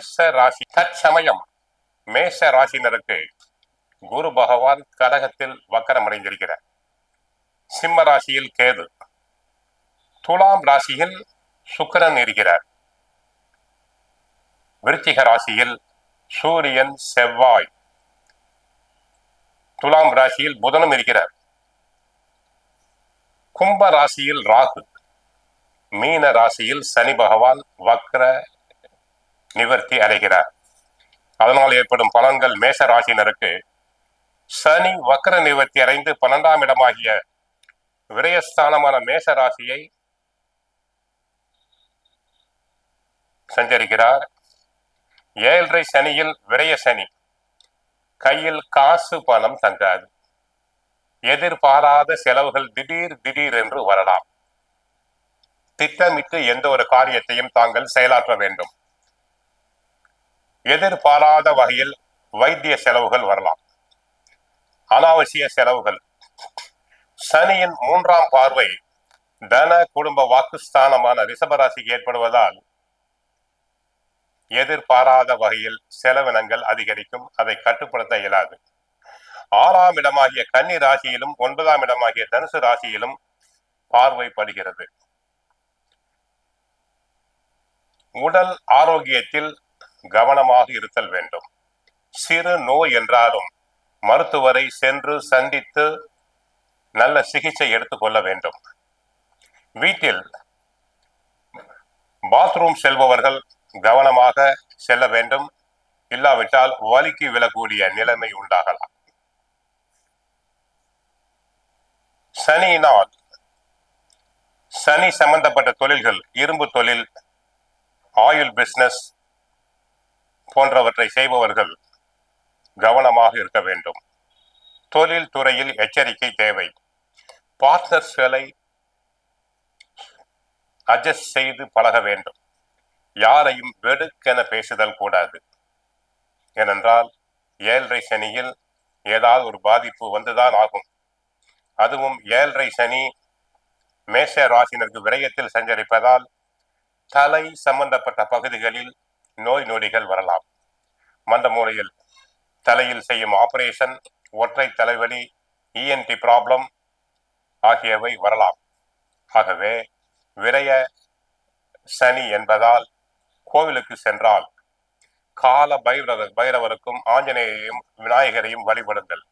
மேஷ ராசி தற்சமயம் மேஷ ராசினருக்கு குரு பகவான் கடகத்தில் வக்கரம் அடைந்திருக்கிறார். சிம்ம ராசியில் கேது துலாம் ராசியில் சுக்கரன் இருக்கிறார். விருச்சிக ராசியில் சூரியன் செவ்வாய் துலாம் ராசியில் புதனும் இருக்கிறார். கும்ப ராசியில் ராகு மீன ராசியில் சனி பகவான் வக்ர நிவர்த்தி அடைகிறார். அதனால் ஏற்படும் பலன்கள் மேச ராசினருக்கு சனி வக்ர நிவர்த்தி அடைந்து பன்னெண்டாம் இடமாகிய விரயஸ்தானமான மேச ராசியை சஞ்சரிக்கிறார். ஏழரை சனியில் விரய சனி. கையில் காசு பணம் தங்காது. எதிர்பாராத செலவுகள் திடீர் திடீர் என்று வரலாம். திட்டமிட்டு எந்த ஒரு காரியத்தையும் தாங்கள் செயலாற்ற வேண்டும். எதிர்பாராத வகையில் வைத்திய செலவுகள் வரலாம். அனாவசிய செலவுகள். சனியின் மூன்றாம் பார்வை தன குடும்ப வாக்குஸ்தானமான ரிஷபராசிக்கு ஏற்படுவதால் எதிர்பாராத வகையில் செலவினங்கள் அதிகரிக்கும். அதை கட்டுப்படுத்த இயலாது. ஆறாம் இடமாகிய கன்னி ராசியிலும் ஒன்பதாம் இடமாகிய தனுசு ராசியிலும் பார்வைப்படுகிறது உடல் ஆரோக்கியத்தில் கவனமாக இருத்தல் வேண்டும். சிறு நோய் என்றாலும் மருத்துவரை சென்று சந்தித்து நல்ல சிகிச்சை எடுத்துக்கொள்ள வேண்டும். வீட்டில் பாத்ரூம் செல்பவர்கள் கவனமாக செல்ல வேண்டும். இல்லாவிட்டால் வலிக்கு விழக்கூடிய நிலைமை உண்டாகலாம். சனியினால் சனி சம்பந்தப்பட்ட தொழில்கள் இரும்பு தொழில் ஆயில் பிசினஸ் போன்றவற்றை செய்பவர்கள் கவனமாக இருக்க வேண்டும். தொழில் துறையில் எச்சரிக்கை தேவை. பார்ட்னர்ஸ்களை அட்ஜஸ்ட் செய்து பழக வேண்டும். யாரையும் வெடுக்கென பேசுதல் கூடாது. ஏனென்றால் ஏழரை சனியில் ஏதாவது ஒரு பாதிப்பு வந்துதான் ஆகும். அதுவும் ஏழரை சனி மேஷ ராசினருக்கு விரயத்தில் சஞ்சரிப்பதால் தலை சம்பந்தப்பட்ட பகுதிகளில் நோய் நொடிகள் வரலாம். மந்த மூலையில் தலையில் செய்யும் ஆபரேஷன் ஒற்றை தலைவலி இஎன்டி ப்ராப்ளம் ஆகியவை வரலாம். ஆகவே விரய சனி என்பதால் கோவிலுக்கு சென்றால் கால பைரவ பைரவருக்கும் ஆஞ்சநேயரையும் விநாயகரையும் வழிபடுங்கள்.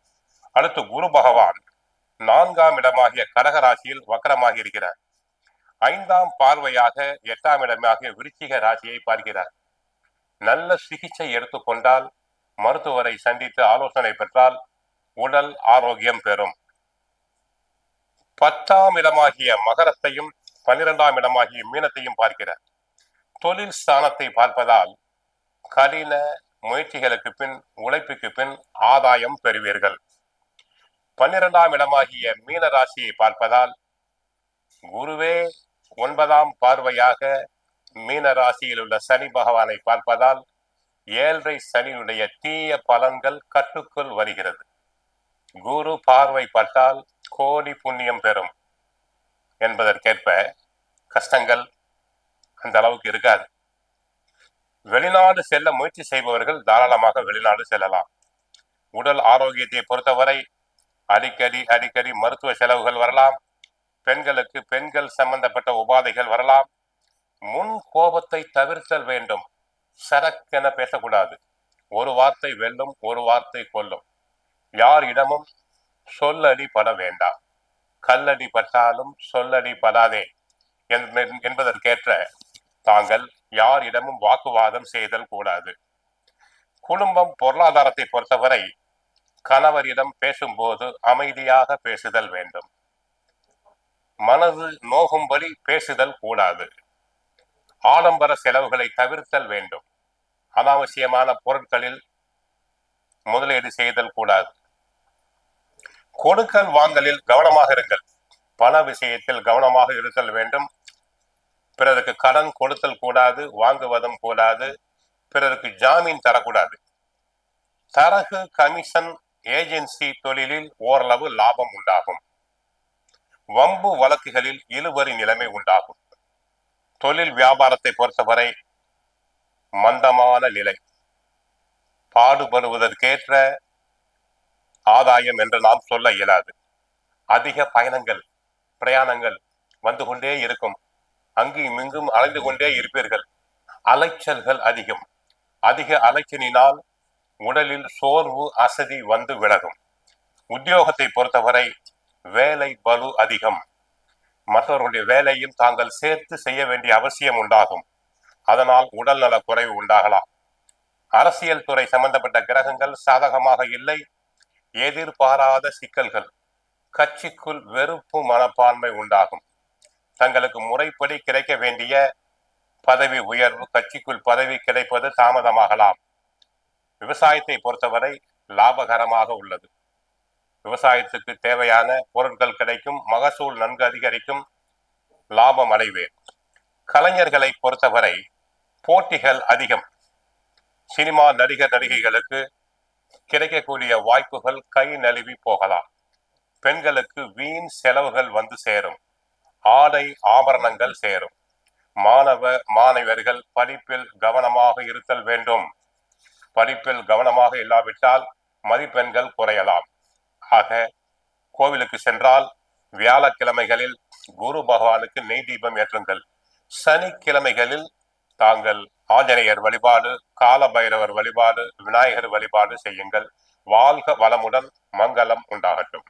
அடுத்து குரு பகவான் நான்காம் இடமாகிய கடகராசியில் வக்கரமாகி இருக்கிறார். ஐந்தாம் பார்வையாக எட்டாம் இடமாகிய விருச்சிக ராசியை பார்க்கிறார். நல்ல சிகிச்சை எடுத்துக்கொண்டால் மருத்துவரை சந்தித்து ஆலோசனை பெற்றால் உடல் ஆரோக்கியம் பெறும். பத்தாம் இடமாகிய மகரத்தையும் பன்னிரெண்டாம் இடமாகிய மீனத்தையும் பார்க்கிறார். தொழில் ஸ்தானத்தை பார்ப்பதால் கடின முயற்சிகளுக்கு பின் உழைப்புக்கு பின் ஆதாயம் பெறுவீர்கள். பன்னிரெண்டாம் இடமாகிய மீன ராசியை பார்ப்பதால் குருவே ஒன்பதாம் பார்வையாக மீன ராசியில் உள்ள சனி பகவானை பார்ப்பதால் ஏழரை சனியுடைய தீய பலன்கள் கட்டுக்குள் வருகிறது. குரு பார்வை பட்டால் கோடி புண்ணியம் பெறும் என்பதற்கேற்ப கஷ்டங்கள் அந்த அளவுக்கு இருக்காது. வெளிநாடு செல்ல முயற்சி செய்பவர்கள் தாராளமாக வெளிநாடு செல்லலாம். உடல் ஆரோக்கியத்தை பொறுத்தவரை அடிக்கடி அடிக்கடி மருத்துவ செலவுகள் வரலாம். பெண்களுக்கு பெண்கள் சம்பந்தப்பட்ட உபாதைகள் வரலாம். முன் கோபத்தை தவிர்த்தல் வேண்டும். சரக்கென பேசக்கூடாது. ஒரு வார்த்தை வெல்லும் ஒரு வார்த்தை கொல்லும். யார் இடமும் சொல்லடி பட வேண்டாம். கல்லடி பட்டாலும் சொல்லடி படாதே. என்பதற்கேற்ற தாங்கள் யாரிடமும் வாக்குவாதம் செய்தல் கூடாது. குடும்பம் பொருளாதாரத்தை பொறுத்தவரை கணவரிடம் பேசும்போது அமைதியாக பேசுதல் வேண்டும். மனது நோகும்படி பேசுதல் கூடாது. ஆடம்பர செலவுகளை தவிர்த்தல் வேண்டும். அனாவசியமான பொருட்களில் முதலீடு செய்தல் கூடாது. கொடுக்கல் வாங்கலில் கவனமாக இருங்கள். பண விஷயத்தில் கவனமாக இருத்தல் வேண்டும். பிறருக்கு கடன் கொடுத்தல் கூடாது வாங்குவதும் கூடாது பிறருக்கு ஜாமீன் தரக்கூடாது. தரகு கமிஷன் ஏஜென்சி தொழிலில் ஓரளவு லாபம் உண்டாகும். வம்பு வழக்குகளில் இழுவரி நிலைமை உண்டாகும். தொழில் வியாபாரத்தை பொறுத்தவரை மந்தமான நிலை. பாடுபடுவதற்கேற்ற ஆதாயம் என்று நாம் சொல்ல இயலாது. அதிக பயணங்கள் பிரயாணங்கள் வந்து கொண்டே இருக்கும். அங்கும் இங்கும் அலைந்து கொண்டே இருப்பீர்கள். அலைச்சல்கள் அதிகம். அதிக அலைச்சலினால் உடலில் சோர்வு அசதி வந்து விலகும். உத்தியோகத்தை பொறுத்தவரை வேலை பலு அதிகம். மற்றவர்களுடைய வேலையும் தாங்கள் சேர்த்து செய்ய வேண்டிய அவசியம் உண்டாகும். அதனால் உடல்நல குறைவு உண்டாகலாம். அரசியல் துறை சம்பந்தப்பட்ட கிரகங்கள் சாதகமாக இல்லை. எதிர்பாராத சிக்கல்கள். கட்சிக்குள் வெறுப்பு மனப்பான்மை உண்டாகும். தங்களுக்கு முறைப்படி கிடைக்க வேண்டிய பதவி உயர்வு கட்சிக்குள் பதவி கிடைப்பது தாமதமாகலாம். விவசாயத்தை பொறுத்தவரை லாபகரமாக உள்ளது. விவசாயத்துக்கு தேவையான பொருட்கள் கிடைக்கும் மகசூல் நன்கு அதிகரிக்கும் லாபம் அடைவேன். கலைஞர்களை பொறுத்தவரை போட்டிகள் அதிகம். சினிமா நடிகர் நடிகைகளுக்கு கிடைக்கக்கூடிய வாய்ப்புகள் கை நழுவி போகலாம். பெண்களுக்கு வீண் செலவுகள் வந்து சேரும். ஆடை ஆபரணங்கள் சேரும். மாணவ மாணவர்கள் படிப்பில் கவனமாக இருத்தல் வேண்டும். படிப்பில் கவனமாக இல்லாவிட்டால் மதிப்பெண்கள் குறையலாம். ஆக கோவிலுக்கு சென்றால் வியாழக்கிழமைகளில் குரு பகவானுக்கு நெய் தீபம் ஏற்றுங்கள். சனிக்கிழமைகளில் தாங்கள் ஆஞ்சநேயர் வழிபாடு கால பைரவர் வழிபாடு விநாயகர் வழிபாடு செய்யுங்கள். வாழ்க வளமுடன் மங்களம் உண்டாகட்டும்.